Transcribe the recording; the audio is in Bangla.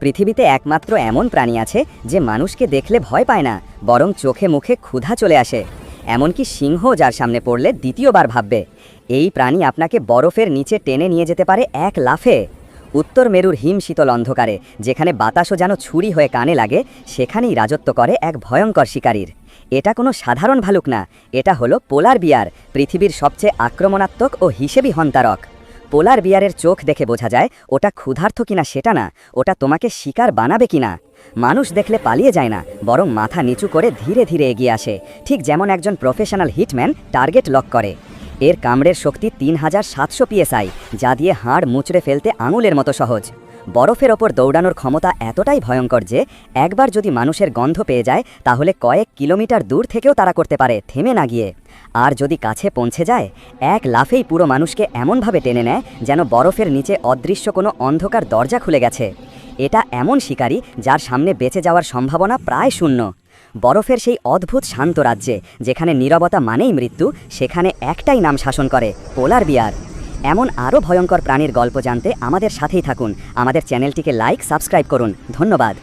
পৃথিবীতে একমাত্র এমন প্রাণী আছে যে মানুষকে দেখলে ভয় পায় না, বরং চোখে মুখে ক্ষুধা চলে আসে। এমনকি সিংহ যার সামনে পড়লে দ্বিতীয়বার ভাববে, এই প্রাণী আপনাকে বরফের নিচে টেনে নিয়ে যেতে পারে এক লাফে। উত্তর মেরুর হিম শীতল অন্ধকারে, যেখানে বাতাসও যেন ছুরি হয়ে কানে লাগে, সেখানেই রাজত্ব করে এক ভয়ঙ্কর শিকারীর। এটা কোনো সাধারণ ভালুক না, এটা হলো পোলার বিয়ার, পৃথিবীর সবচেয়ে আক্রমণাত্মক ও হিসেবি হন্তারক। পোলার বিয়ারের চোখ দেখে বোঝা যায়, ওটা ক্ষুধার্থ কিনা সেটা না, ওটা তোমাকে শিকার বানাবে কিনা। মানুষ দেখলে পালিয়ে যায় না, বরং মাথা নিচু করে ধীরে ধীরে এগিয়ে আসে, ঠিক যেমন একজন প্রফেশনাল হিটম্যান টার্গেট লক করে। এর কামড়ের শক্তি তিন হাজার সাতশো পিএসআই, যা দিয়ে হাড় মুচড়ে ফেলতে আঙুলের মতো সহজ। বরফের ওপর দৌড়ানোর ক্ষমতা এতটাই ভয়ঙ্কর যে, একবার যদি মানুষের গন্ধ পেয়ে যায়, তাহলে কয়েক কিলোমিটার দূর থেকেও তারা করতে পারে, থেমে না গিয়ে। আর যদি কাছে পৌঁছে যায়, এক লাফেই পুরো মানুষকে এমনভাবে টেনে নেয় যেন বরফের নিচে অদৃশ্য কোনো অন্ধকার দরজা খুলে গেছে। এটা এমন শিকারী যার সামনে বেঁচে যাওয়ার সম্ভাবনা প্রায় শূন্য। বরফের সেই অদ্ভুত শান্ত রাজ্যে, যেখানে নীরবতা মানেই মৃত্যু, সেখানে একটাই নাম শাসন করে, পোলার বিয়ার। এমন আরও ভয়ঙ্কর প্রাণীর গল্প জানতে আমাদের সাথেই থাকুন। আমাদের চ্যানেলটিকে লাইক, সাবস্ক্রাইব করুন। ধন্যবাদ।